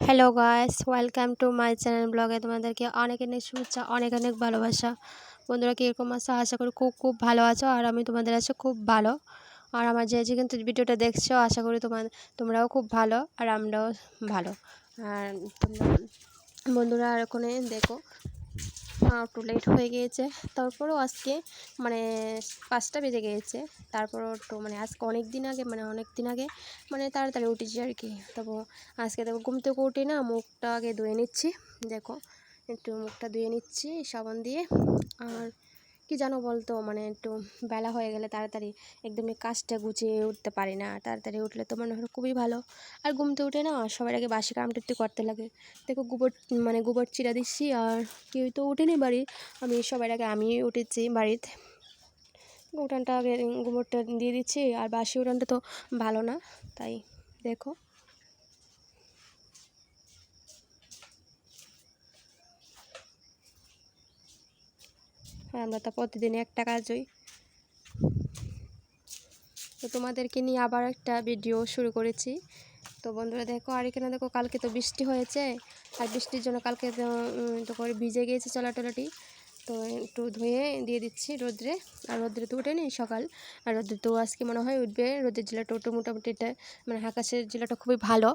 Hello guys welcome to my channel ব্লগে তোমাদেরকে অনেক অনেক শুভেচ্ছা, অনেক অনেক ভালোবাসা। বন্ধুরা, কীরকম আছো? আশা করি খুব খুব ভালো আছো, আর আমি তোমাদের আছো খুব ভালো। আর আমার যে যে কিন্তু ভিডিওটা দেখছ, আশা করি তোমার, তোমরাও খুব ভালো, আর আমরাও ভালো। আর তোমরা, বন্ধুরা, আর ওখানে দেখো একটু লেট হয়ে গিয়েছে। তারপরেও আজকে মানে পাঁচটা বেজে গিয়েছে। তারপরও একটু মানে আজকে অনেক দিন আগে মানে অনেক দিন আগে মানে তাড়াতাড়ি উঠেছি আর কি। তবু আজকে দেখো, ঘুম থেকে উঠে না মুখটা আগে ধুয়ে নিচ্ছি। দেখো, একটু মুখটা ধুয়ে নিচ্ছি, সাবান দিয়ে। আর কি জানো বলতো? মানে একটু বেলা হয়ে গেলে তাড়াতাড়ি একদমই কাজটা গুছিয়ে উঠতে পারি না। তাড়াতাড়ি উঠলে তো মনে হয় খুবই ভালো। আর ঘুমতে উঠে না সবার আগে বাসি কামটা একটু করতে লাগে। দেখো গোবর মানে গোবর চিরা দিচ্ছি আর কেউ তো উঠেনি বাড়ির আমি সবার আগে আমি উঠেছি বাড়িতে। উঠানটা আগে গোবরটা দিয়ে দিচ্ছি আর বাসি উঠানটা তো ভালো না। তাই দেখো। আমরা তো প্রতিদিন একটা কাজই তো তোমাদেরকে নিয়ে আবার একটা ভিডিও শুরু করেছি। তো বন্ধুরা দেখো, আর এখানে দেখো, কালকে তো বৃষ্টি হয়েছে। আর বৃষ্টির জন্য কালকে তো করে ভিজে গিয়েছে চলাটলাটি। তো একটু ধুয়ে দিয়ে দিচ্ছি রোদ্রে। আর রোদ্রে তো উঠেনি সকাল। আর রোদ্রে তো আজকে মনে হয় উঠবে। রোদের জেলাটা ওটা মোটামুটি এটা মানে আকাশের জেলাটা খুবই ভালো।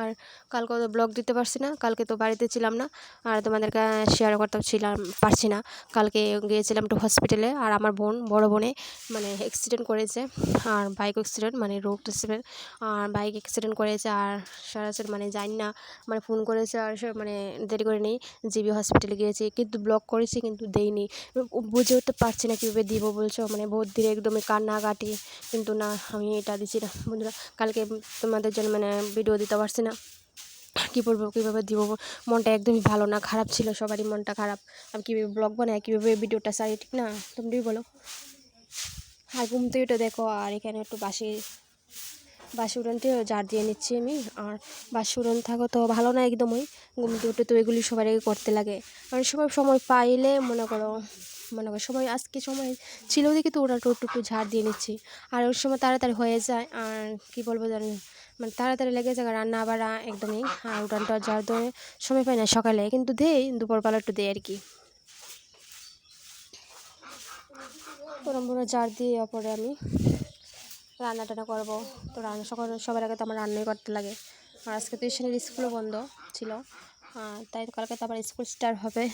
আর কালকে তো ব্লগ দিতে পারছি না। কালকে তো বাড়িতে ছিলাম না। আর তোমাদেরকে শেয়ার করতে ছিলাম, পারছি না। কালকে গিয়েছিলাম একটু হসপিটালে আর আমার বোন, বড় বোনে মানে অ্যাক্সিডেন্ট করেছে। আর বাইক অ্যাক্সিডেন্ট মানে রোড অ্যাক্সিডেন্ট আর বাইক অ্যাক্সিডেন্ট করেছে। আর সরাসরি মানে জানি না মানে ফোন করেছে। আর মানে দেরি করে নেই। জিবি হসপিটালে গিয়েছি। কিন্তু ব্লগ করেছি, কিন্তু দেইনি। বুঝে উঠতে পারছি না কীভাবে দিব বলছো? মানে বহুত ধীরে একদমই কান্নাকাটি। কিন্তু না, আমি এটা দিচ্ছি না। বন্ধুরা, কালকে তোমাদের জন্য মানে ভিডিও দিতে পারছি না। কী বলব, কীভাবে দিব মনটা একদমই ভালো না, খারাপ ছিল, সবারই মনটা খারাপ। আমি কীভাবে ব্লগ বানাই কীভাবে ভিডিওটা সারি ঠিক না? তুমি বলো। আর ঘুম থেকে এটা দেখো, আর এখানে একটু বাসি বাসি উড়নটিও জার দিয়ে নিচ্ছি আমি। আর বাসি উড়ন থাকো তো ভালো না একদমই। ঘুম থেকে উঠে তো এগুলি সবার আগে করতে লাগে। আর সময় সময় পাইলে মনে করো মনে করো সময় আজকে সময় ছিল দেখি তো ওরা একটু ঝাড় দিয়ে নিচ্ছি। আর ওর সময় তাড়াতাড়ি হয়ে যায়, আর কী বলব জানি মানে তাড়াতাড়ি লেগে যায়, রান্না আবার একদমই, আর উঠানটা ঝাড় ধরে সময় পাই না সকালে। কিন্তু দেই, দুপুরবেলা একটু দেয় আর কি। ওরম করে ঝাড় দিয়ে পরে আমি রান্না টান্না করব। তো রান্না সকাল সবার আগে তো আমার রান্নাই করতে লাগে। আর আজকে তো ঈশানের স্কুলও বন্ধ ছিল। তাই কালকে তো আবার স্কুল স্টার্ট হবে।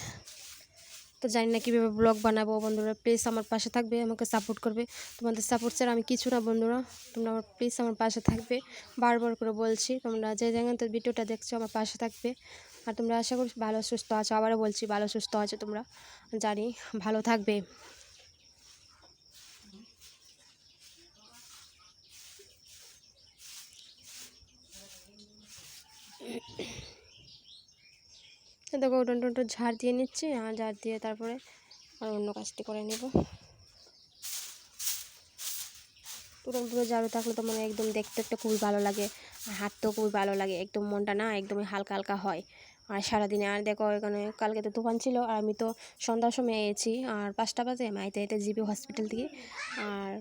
তো জানি না কীভাবে ব্লগ বানাবো। বন্ধুরা প্লিজ আমার পাশে থাকবে, আমাকে সাপোর্ট করবে। তোমাদের সাপোর্ট ছাড়া আমি কিছু না বন্ধুরা। তোমরা আমার প্লিজ আমার পাশে থাকবে। বারবার করে বলছি, তোমরা যে জায়গায় তো ভিডিওটা দেখছ আমার পাশে থাকবে। আর তোমরা আশা করি ভালো, সুস্থ আছো। আবারও বলছি, ভালো, সুস্থ আছো তোমরা। জানি, ভালো থাকবে। দেখো উঠোন টুনটুন ঝাড় দিয়ে নিচ্ছি, আর ঝাড় দিয়ে তারপরে আর অন্য কাজটি করে নেব। উঠোন পুরো ঝাড়ু থাকলে তো মানে একদম দেখতে একটা খুবই ভালো লাগে, আর হাঁটতেও খুবই ভালো লাগে, একদম মনটা না একদমই হালকা হালকা হয়। আর সারাদিনে, আর দেখো এখানে কালকে তো তুফান ছিল, আর আমি তো সন্ধ্যার সময় এসেছি, আর পাঁচটা বাজে মাইতে এতে জিবি হসপিটাল থেকে, আর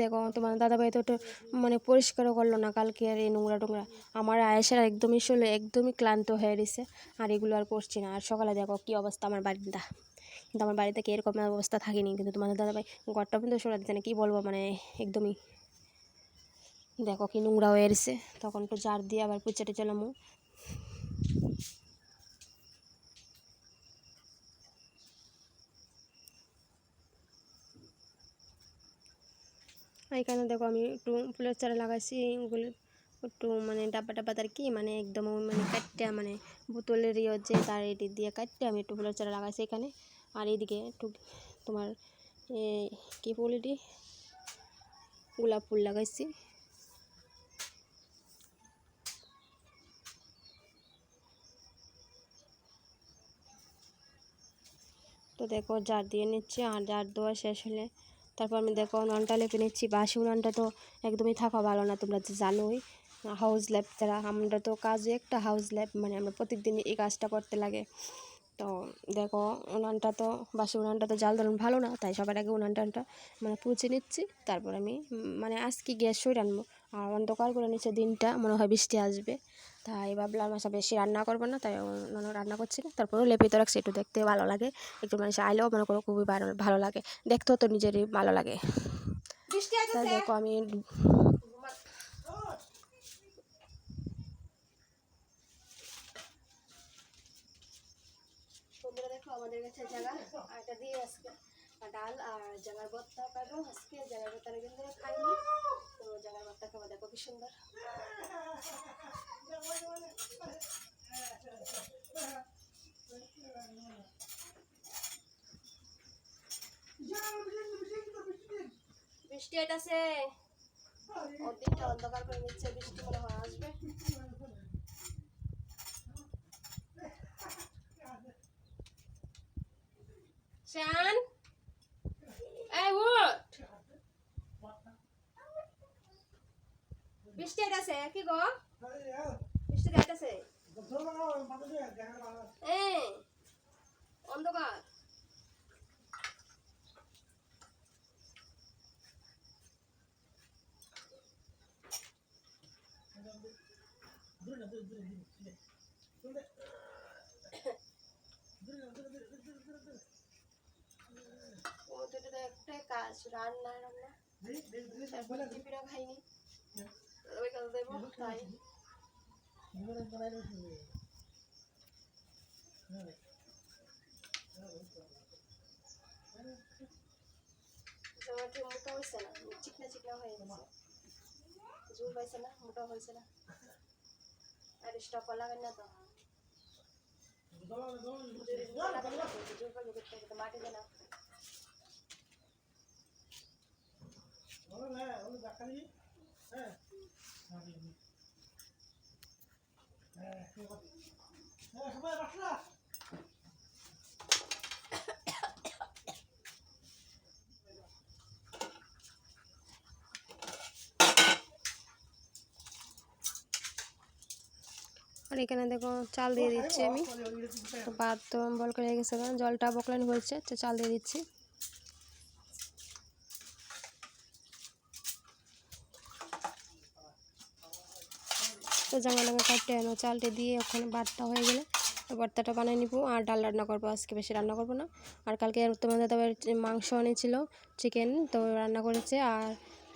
দেখো, তোমার দাদাভাই তো একটু মানে পরিষ্কারও করল না কালকে আর এই নোংরা টোংরা। আমার আয়েসার একদমই শোলে একদমই ক্লান্ত হয়ে গেছে আর এগুলো আর করছি না। আর সকালে দেখো কী অবস্থা আমার বাড়িটা কিন্তু আমার বাড়িতে কি এরকম অবস্থা থাকেনি, কিন্তু তোমাদের দাদাভাই ঘরটা কিন্তু সরা দিতে না কী বলব মানে একদমই দেখো কি নোংরা হয়ে গেছে তখন একটু জার দিয়ে আবার পুচাটে চালামো এখানে দেখো আমি একটু ফুলের চারা লাগাইছি ওগুলো একটু মানে ডাব্বা ডাব্বা তার কি মানে একদম মানে কাটটা মানে বোতলের ইয়ে যে তার এটি দিয়ে কাটতে আমি একটু ফুলের চারা লাগাইছি এখানে। আর এইদিকে একটু তোমার কী ফুল এটি? গোলাপ ফুল লাগাইছি। তো দেখো জার দিয়ে নিচ্ছে আর জার দেওয়া শেষ হলে তারপর আমি দেখো উনানটা লেপে নিচ্ছি, বাসি উনানটা তো একদমই থাকা ভালো না, তোমরা তো জানোই। হাউস ল্যাব ছাড়া আমরা তো কাজে একটা হাউস ল্যাব মানে আমরা প্রত্যেকদিন এই কাজটা করতে লাগে। তো দেখো উনানটা তো, বাসি উনানটা তো জাল ধরুন ভালো না, তাই সবার আগে উনানটা মানে পুছে নিচ্ছি, তারপর আমি মানে আজকে গ্যাস সই আনব আর অন্ধকার করে নিচ্ছে দিনটা, মনে হয় বৃষ্টি আসবে। তাই ভাবলাম আশা বেশি রান্না করব না তাই অন্য রান্না করছি না। তারপরেও লেপে তো রাখছি একটু দেখতে ভালো লাগে। একটু মানুষ আইলেও মনে করো খুবই ভালো ভালো লাগে। দেখতেও তো নিজেরই ভালো লাগে। তাই দেখো আমি আমাদের কাছে জায়গা আর এটা দিয়ে আজকে ডাল আর জাগার ভর্তা পাবো আজকে জাগার ভর্তা অনেকদিন ধরে খাইনি। তো জাগার ভর্তা খাব দেখো কি সুন্দর। বৃষ্টি আইতাছে। অর্ধেকটা অন্ধকার করে নিচ্ছে, বৃষ্টি মনে হয় আসবে। শান এই উঠ বৃষ্টি আইতাছে কি গো? বৃষ্টি আইতাছে। এই অন্ধকার। একটাই কাজ রান্না রান্না। খাইনি। ওই কাজ দেবো তাই জামাটি মোটা হয়েছে না চিকনা চিকনা হয়ে। গেছে জোর পাইছে না মোটা হয়েছে না আর স্টপ লাগান না তো জোর মাটি দেনা আর এখানে দেখো চাল দিয়ে দিচ্ছি আমি। ভাত তো বল করে গেছে জলটা বকলানি হয়েছে, তো চাল দিয়ে দিচ্ছি। তো জামা লাঙ্গা কাটতে এনো চালটা দিয়ে ওখানে ভাতটা হয়ে গেলে তো ভর্তাটা বানিয়ে নিবো। আর ডাল রান্না করব, আজকে বেশি রান্না করব না। আর কালকে তোমাদের তবে মাংস এনেছিল চিকেন তো রান্না করেছে। আর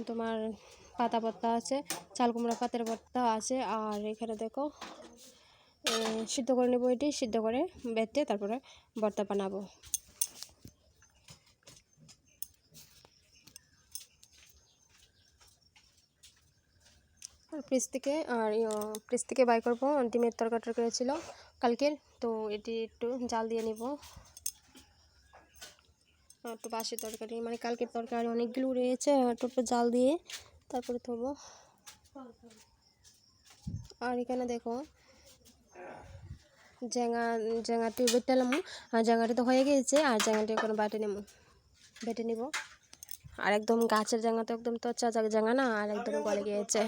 তোমার পাতা ভর্তা আছে, চাল কুমড়া পাতার ভর্তা আছে। আর এখানে দেখো সিদ্ধ করে নেব এটি, সিদ্ধ করে বেটে তারপরে ভর্তা বানাবো। ফ্রিজ থেকে, আর ফ্রিজ থেকে বাই করব। ডিমের তরকারি টরকারি ছিল কালকের তো এটি একটু জাল দিয়ে নিব। একটু বাসি তরকারি মানে কালকের তরকারি অনেকগুলো রয়েছে একটু জাল দিয়ে তারপরে থবো আর এখানে দেখো জেঙা জেঙাটি বেটালাম আর জেঙাটি তো হয়ে গিয়েছে, আর জেঙাটি এখন বাটে নেব, বেটে নিব। আর একদম গাছের জাঙা তো একদম তচ্চা জাঙা না, আর একদম গলে গিয়েছে।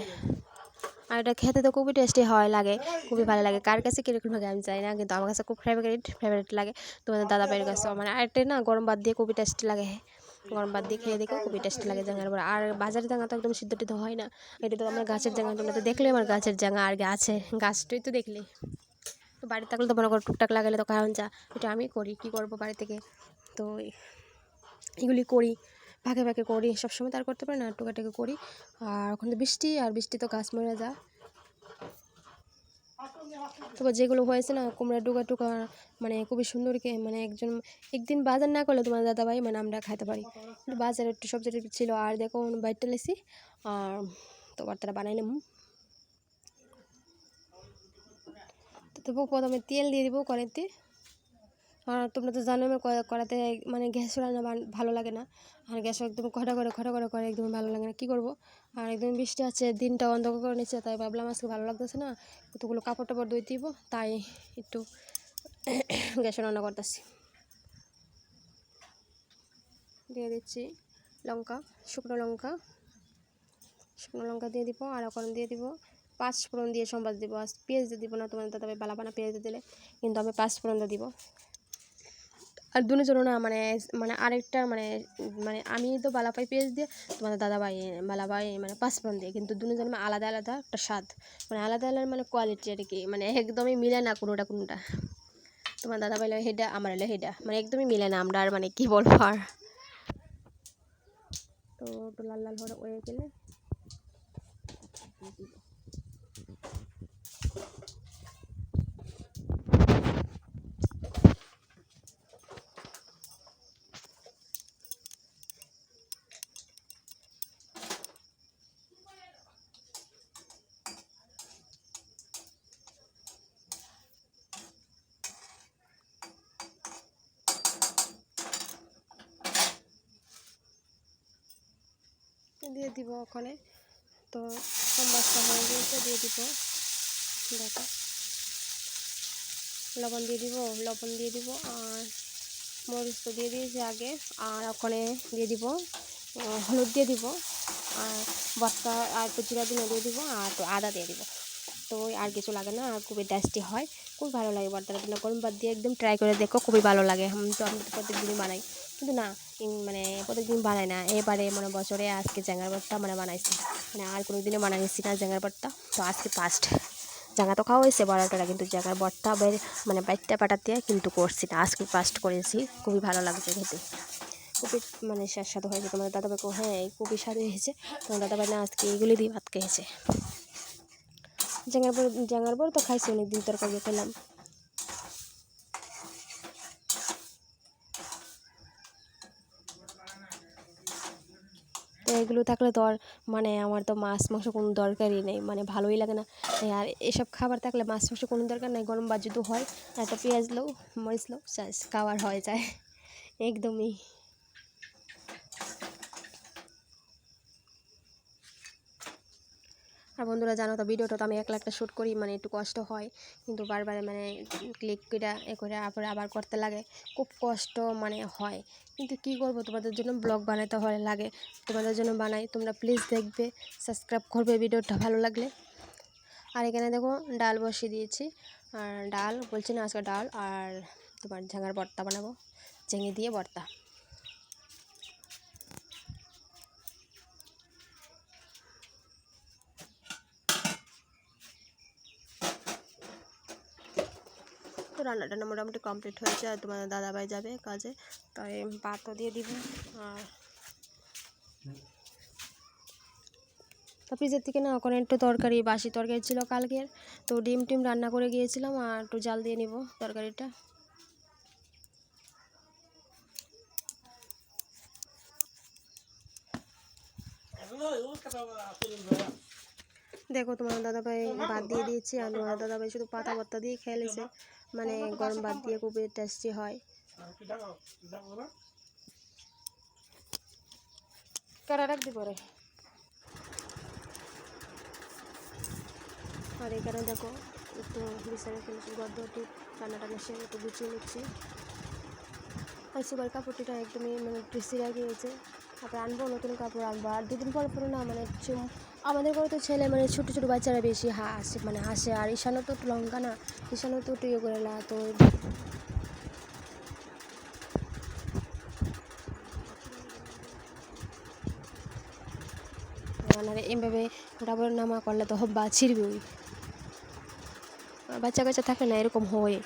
আর এটা খেতে তো খুবই টেস্টি হয়, লাগে, খুবই ভালো লাগে। কার কাছে কীরকম আমি জানি না, কিন্তু আমার কাছে খুব ফেভারিট ফেভারিট লাগে। তোমাদের দাদা ভাইয়ের কাছে মানে আর এটা না গরম ভাত দিয়ে খুবই টেস্টি লাগে। গরম ভাত দিয়ে খেয়ে দেখো খুবই টেস্টি লাগে জাঙার পর আর বাজারের জাঙা তো একদম সিদ্ধ টিদ্ধ হয় না। এটা তো আমার গাছের জাঙা তোমরা তো দেখলে আমার গাছের জাঙা আর গাছে, গাছটাই তো দেখলে। তো বাড়িতে থাকলে তো মনে করো টুকটাক লাগালে তো কারণ যা এটা আমি করি, কী করব বাড়ি থেকে? তো এগুলি করি। ভাগে ভাগে করি, সবসময় তার করতে পারি না, টুকাটাকে করি। আর ওখানে বৃষ্টি, আর বৃষ্টি তো গাছ মরে যা তারপর যেগুলো হয়েছে না, কুমড়া টুকা টুকা মানে খুবই সুন্দরকে মানে একজন, একদিন বাজার না করলে তোমার দাদা ভাই মানে আমরা খাইতে পারি। বাজারে একটু সবজি টবজি ছিল, আর দেখো বাইরটা লেছি, আর তো তারা বানাই নেব। তো প্রথমে তেল দিয়ে দিব, কড়াইতে। আর তোমরা তো জানো আমার কড়া- কড়াতে মানে গ্যাস রান্না ভালো লাগে না। আর গ্যাস একদম খটা করে খটা করে করে একদম ভালো লাগে না। কী করব? আর একদম বৃষ্টি আছে, দিনটা অন্ধকার করে নিচ্ছে, তাই ভাবলাম আজকে ভালো লাগতেছে না, কতগুলো কাপড় টাপড় ধুই দিব, তাই একটু গ্যাসে রান্না করতেছি। দিয়ে দিচ্ছি লঙ্কা, শুকনো লঙ্কা শুকনো লঙ্কা দিয়ে দিব আর এখন দিয়ে দিব, পাঁচ ফোড়ন দিয়ে সম্বাদ দিব। আর পেঁয়াজ দিয়ে দিব না তোমার দাদা ভাই বালা বানা পেঁয়াজ দিলে, কিন্তু আমি পাঁচ ফোড়ন দিয়ে দিব। আর দুজন না মানে মানে আরেকটা মানে মানে আমি তো বালাপাই পেঁয়াজ দিয়ে তোমাদের দাদাভাই, বালাপাই মানে পাঁচফোড়ন দিয়ে, কিন্তু দুজন আলাদা আলাদা একটা স্বাদ। মানে আলাদা আলাদা মানে কোয়ালিটি আর কি মানে একদমই মিলে না কোনোটা কোনোটা। তোমার দাদাভাই হলো হেডা, আমার হলো হেডা মানে একদমই মিলে না আমরা আর মানে কী বলব আর। তো লাল লাল হয়ে গেলে। দিয়ে দিব ওখানে। তো সম্বাসটা হয়ে গিয়েছে, দিয়ে দিব। দেখো। লবণ দিয়ে দিব, লবণ দিয়ে দিব, আর মরিচ তো দিয়ে দিয়েছি আগে, আর ওখানে দিয়ে দিব হলুদ দিয়ে দিব, আর বস্তা আর একটু জিরা দিনে দিয়ে দিব, আর আদা দিয়ে দিব। তো আর কিছু লাগে না, আর খুবই টেস্টি হয়। খুবই ভালো লাগে বটটা দিলে গরম ভাত দিয়ে একদম ট্রাই করে দেখো, খুবই ভালো লাগে। তো আমি তো প্রত্যেকদিনই বানাই। কিন্তু না মানে প্রত্যেকদিন বানাই না। এবারে মানে বছরে আজকে জ্যাঙার ভর্তা মানে বানাইছি। মানে আর কোনো দিনে বানাইছি না জ্যাঙার ভর্তা। তো আজকে ফার্স্ট জাঙ্গা তো খাওয়া হয়েছে বড়াটা কিন্তু জায়গার বটটা বের মানে বাইটটা পাটা দিয়ে কিন্তু করছি না। আজকে ফার্স্ট করেছি। খুবই ভালো লাগছে খেতে। খুবই মানে সুস্বাদু হয়েছে। তোমাদের দাদাভাইকে হ্যাঁ খুবই স্বাদ হয়েছে। তোমার দাদাভাই না আজকে এইগুলি দিয়ে ভাত খেয়েছে। জাঙ্গার বড় জাঙ্গার বড় তো খাইছি, অনেকদিন তরকারি খেলাম। এগুলো থাকলে তো আর মানে আমার তো মাছ মাংস কোনো দরকারই নেই মানে ভালোই লাগে না। আর এসব খাবার থাকলে মাছ মাংস কোনো দরকার নেই, গরম ভাত যদি হয়, একটা পেঁয়াজ লো মরিচ লো খাবার হয়ে যায়। একদমই। আর বন্ধুরা জানো তো, ভিডিওটা তো আমি একলা একটা শ্যুট করি মানে একটু কষ্ট হয়। কিন্তু বারবার মানে ক্লিক করে এ করে তারপরে আবার করতে লাগে, খুব কষ্ট মানে হয়। কিন্তু কি করব, তোমাদের জন্য ব্লগ বানাতে হয় লাগে। তোমাদের জন্য বানাই, তোমরা প্লিজ দেখবে সাবস্ক্রাইব করবে, ভিডিওটা ভালো লাগলে। আর এখানে দেখো, ডাল বসিয়ে দিয়েছি। আর ডাল, বলছি না আজকে ডাল, আর তোমার ঝাঙার ভর্তা বানাবো। ঝেঙে দিয়ে ভর্তা। তো রান্না টান্না মোটামুটি কমপ্লিট হয়েছে আর তোমার দাদাভাই যাবে কাজে। তাই ভাতও দিয়ে দিব আর তো ফ্রিজের থেকে না, ওখানে একটু তরকারি, বাসি তরকারি ছিল কালকের। তো ডিম টিম রান্না করে গিয়েছিলাম আর একটু জাল দিয়ে নিব তরকারিটা। দেখো তোমার দাদাভাই ভাত দিয়ে দিয়েছি, আর তোমার দাদাভাই শুধু পাতা ভর্তা দিয়ে খেলেছে মানে গরম ভাত দিয়ে খুবই টেস্টি হয়। রাখবি পরে আর এখানে দেখো একটু বিছানা ফেলেছি গদ্দ একটু রান্না টান্না একটু গুছিয়ে নিচ্ছি। আর সুপার কাপড়টিটা একদমই মানে ট্রেসি গিয়েছে। তারপরে আনব, নতুন কাপড় আনব। আর দুদিন পর পরে না মানে আমাদের ঘরে তো ছেলে মানে ছোটো ছোটো বাচ্চারা বেশি হাসে মানে হাসে। আর ঈশানও তো লঙ্কা না ঈশানও তো একটু ইয়ে করে না, তো মানে এভাবে ডাবল নামা করলে তো হব্বা ছিড়বে ওই বাচ্চা কাচ্চা থাকে না, এরকম হয়।